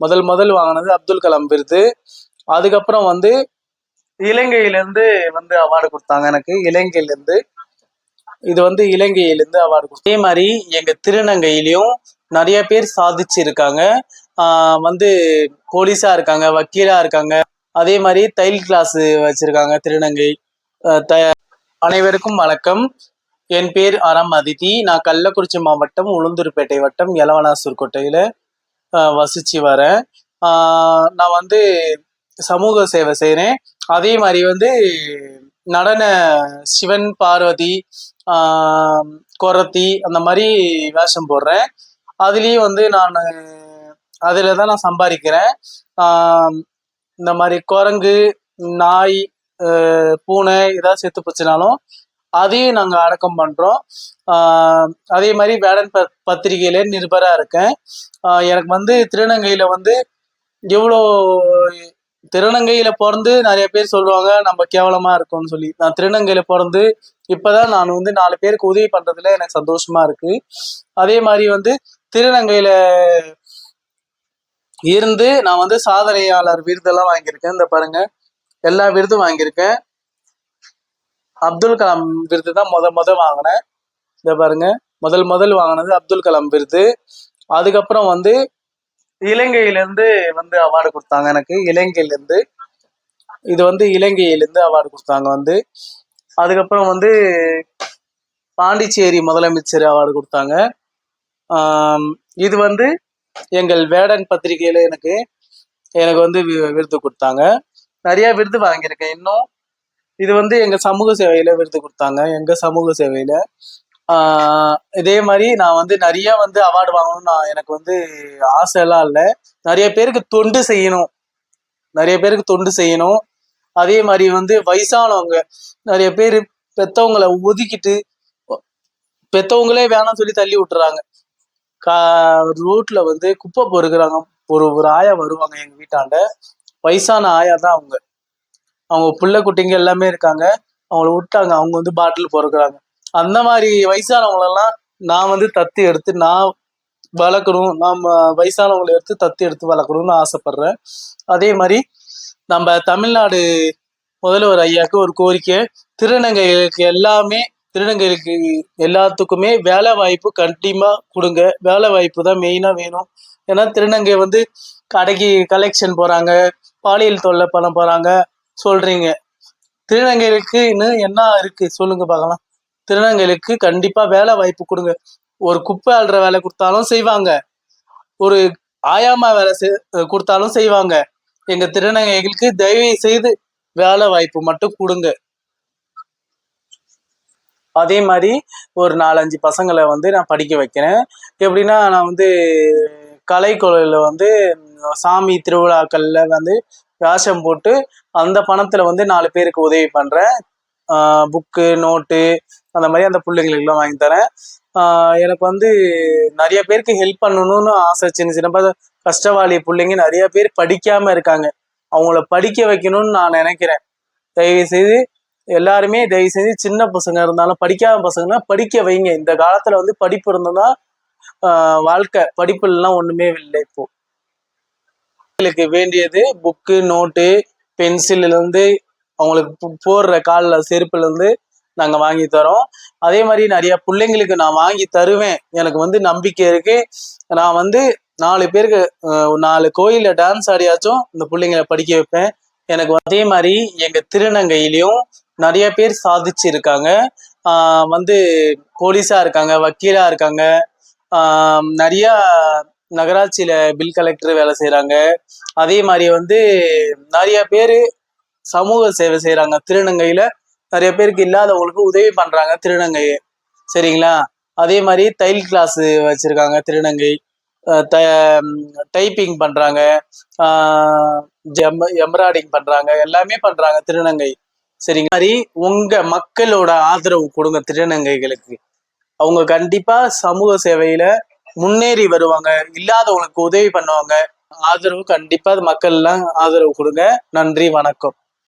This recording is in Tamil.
முதல் முதல் வாங்கினது அப்துல் கலாம் விருது. அதுக்கப்புறம் வந்து இலங்கையிலேருந்து வந்து அவார்டு கொடுத்தாங்க எனக்கு. இலங்கையிலேருந்து இது வந்து இலங்கையிலேருந்து அவார்டு கொடுத்தோம் அதே மாதிரி எங்கள் திருநங்கையிலையும் நிறைய பேர் சாதிச்சிருக்காங்க. வந்து போலீஸாக இருக்காங்க வக்கீலாக இருக்காங்க. அதே மாதிரி தையல் கிளாஸ் வச்சுருக்காங்க திருநங்கை. த அனைவருக்கும் வணக்கம். என் பேர் அறம் அதிதி. நான் கள்ளக்குறிச்சி மாவட்டம் உளுந்தூர்பேட்டை வட்டம் எலவனாசூர் கோட்டையில். வசிச்சு வரேன். நான் வந்து சமூக சேவை செய்கிறேன் அதே மாதிரி வந்து நடன சிவன் பார்வதி குரத்தி அந்த மாதிரி வேஷம் போடுறேன். அதுலேயும் வந்து நான் அதில் தான் நான் சம்பாதிக்கிறேன். இந்த மாதிரி குரங்கு நாய் பூனை ஏதாவது செத்து போச்சுனாலும் அதையும் நாங்கள் அடக்கம் பண்ணுறோம் அதே மாதிரி வேடன் ப பத்திரிகையிலே நிருபராக இருக்கேன். எனக்கு வந்து திருநங்கையில் வந்து எவ்வளோ திருநங்கையில பிறந்து நிறைய பேர் சொல்லுவாங்க நம்ம கேவலமா இருக்கோம்னு சொல்லி. நான் திருநங்கையில பிறந்து இப்பதான் நான் வந்து நாலு பேருக்கு உதவி பண்றதுல எனக்கு சந்தோஷமா இருக்கு. அதே மாதிரி வந்து திருநங்கையில இருந்து நான் வந்து சாதனையாளர் விருதெல்லாம் வாங்கியிருக்கேன். இந்த பாருங்க எல்லா விருதும் வாங்கியிருக்கேன். அப்துல் கலாம் விருது தான் முத முத வாங்கினேன். இதை பாருங்க. முதல் முதல் வாங்கினது அப்துல் கலாம் விருது. அதுக்கப்புறம் வந்து இலங்கையிலேருந்து வந்து அவார்டு கொடுத்தாங்க எனக்கு. இலங்கையிலேருந்து. இது வந்து இலங்கையிலேருந்து அவார்டு கொடுத்தாங்க வந்து. அதுக்கப்புறம் வந்து பாண்டிச்சேரி முதலமைச்சர் அவார்டு கொடுத்தாங்க. இது வந்து எங்கள் வேடன் பத்திரிகையில் எனக்கு எனக்கு வந்து வி- விருது கொடுத்தாங்க. நிறைய விருது வாங்கியிருக்கேன். இன்னும் இது வந்து எங்க சமூக சேவையில விருது கொடுத்தாங்க. எங்க சமூக சேவையில ஆஹ் இதே மாதிரி நான் வந்து நிறைய வந்து அவார்டு வாங்கணும்னு நான் எனக்கு வந்து ஆசை எல்லாம் இல்லை. நிறைய பேருக்கு தொண்டு செய்யணும். நிறைய பேருக்கு தொண்டு செய்யணும். அதே மாதிரி வந்து வயசானவங்க நிறைய பேர் பெத்தவங்களை ஒதுக்கிட்டு பெத்தவங்களே வேணாம்னு சொல்லி தள்ளி விட்டுறாங்க. கா ரோட்ல வந்து குப்பை பொறுக்கிறாங்க. ஒரு ஒரு ஆயா வருவாங்க எங்க வீட்டாண்ட. வயசான ஆயா தான் அவங்க. அவங்க பிள்ளை குட்டிங்க எல்லாமே இருக்காங்க. அவங்கள விட்டாங்க. அவங்க வந்து பாட்டில் பொறுக்குறாங்க. அந்த மாதிரி வயசானவங்களெல்லாம் நான் வந்து தத்து எடுத்து நான் வளர்க்கணும். நம்ம வயசானவங்களை எடுத்து தத்து எடுத்து வளர்க்கணும்னு ஆசைப்படுறேன். அதே மாதிரி நம்ம தமிழ்நாடு முதல்வர் ஐயாவுக்கு ஒரு கோரிக்கை. திருநங்கைகளுக்கு எல்லாமே திருநங்கைகளுக்கு எல்லாத்துக்குமே வேலை வாய்ப்பு கண்டிப்பாக கொடுங்க. வேலை வாய்ப்பு தான் மெயினாக வேணும். ஏன்னா திருநங்கை வந்து கடைக்கு கலெக்ஷன் போகிறாங்க பாலியல் தொல்லை பண்ண போகிறாங்க சொல்றீங்க. திருநங்கைகளுக்கு இன்னும் என்ன இருக்கு? சொல்லுங்க பார்க்கலாம் திருநங்கைகளுக்கு கண்டிப்பா வேலை வாய்ப்பு கொடுங்க. ஒரு குப்பை ஆள்ற வேலை கொடுத்தாலும் செய்வாங்க. ஒரு ஆயாமா வேலை செய்- கொடுத்தாலும் செய்வாங்க. எங்க திருநங்கைகளுக்கு தயவு செய்து வேலை வாய்ப்பு மட்டும் கொடுங்க. அதே மாதிரி ஒரு நாலஞ்சு பசங்களை வந்து நான் படிக்க வைக்கிறேன். எப்படின்னா நான் வந்து கலைக்கொலையில் வந்து சாமி திருவிழாக்களில் வந்து வேஷம் போட்டு அந்த பணத்துல வந்து நாலு பேருக்கு உதவி பண்றேன் புக்கு நோட்டு அந்த மாதிரி அந்த பிள்ளைங்களுக்குலாம் வாங்கி தரேன். எனக்கு வந்து நிறைய பேருக்கு ஹெல்ப் பண்ணணும்னு ஆசை சின்ன சின்ன கஷ்டவாளி பிள்ளைங்க நிறைய பேர் படிக்காம இருக்காங்க. அவங்கள படிக்க வைக்கணும்னு நான் நினைக்கிறேன். தயவு செய்து எல்லாருமே தயவு செஞ்சு சின்ன பசங்க இருந்தாலும் படிக்காத பசங்கன்னா படிக்க வைங்க. இந்த காலத்துல வந்து படிப்பு இருந்ததுன்னா வாழ்க்கை படிப்பு எல்லாம் ஒண்ணுமே இல்லை இப்போ. அவங்களுக்கு வேண்டியது புக்கு நோட்டு பென்சில்லேருந்து அவங்களுக்கு போடுற காலில் செருப்புலேருந்து நாங்கள் வாங்கி தரோம். அதே மாதிரி நிறைய பிள்ளைங்களுக்கு நான் வாங்கி தருவேன். எனக்கு வந்து நம்பிக்கை இருக்கு. நான் வந்து நாலு பேருக்கு நாலு கோயிலில் டான்ஸ் ஆடியாச்சும் இந்த பிள்ளைங்களை படிக்க வைப்பேன். எனக்கு அதே மாதிரி எங்கள் திருநங்கையிலையும் நிறைய பேர் சாதிச்சிருக்காங்க. வந்து போலீஸாக இருக்காங்க வக்கீலாக இருக்காங்க. நிறையா நகராட்சியில பில் கலெக்டர் வேலை செய்யறாங்க அதே மாதிரி வந்து நிறைய பேர் சமூக சேவை செய்யறாங்க திருநங்கையில நிறைய பேருக்கு இல்லாதவங்களுக்கு உதவி பண்றாங்க திருநங்கை. சரிங்களா? அதே மாதிரி தையல் கிளாஸ் வச்சிருக்காங்க திருநங்கை. டைப்பிங் பண்றாங்க. எம்ப்ராய்டிங் பண்றாங்க. எல்லாமே பண்றாங்க திருநங்கை. சரிங்க. மாதிரி உங்க மக்களோட ஆதரவு கொடுங்க திருநங்கைகளுக்கு. அவங்க கண்டிப்பா சமூக சேவையில முன்னேறி வருவாங்க இல்லாதவங்களுக்கு உதவி பண்ணுவாங்க. ஆதரவு கண்டிப்பா மக்கள் எல்லாம் ஆதரவு கொடுங்க. நன்றி வணக்கம்.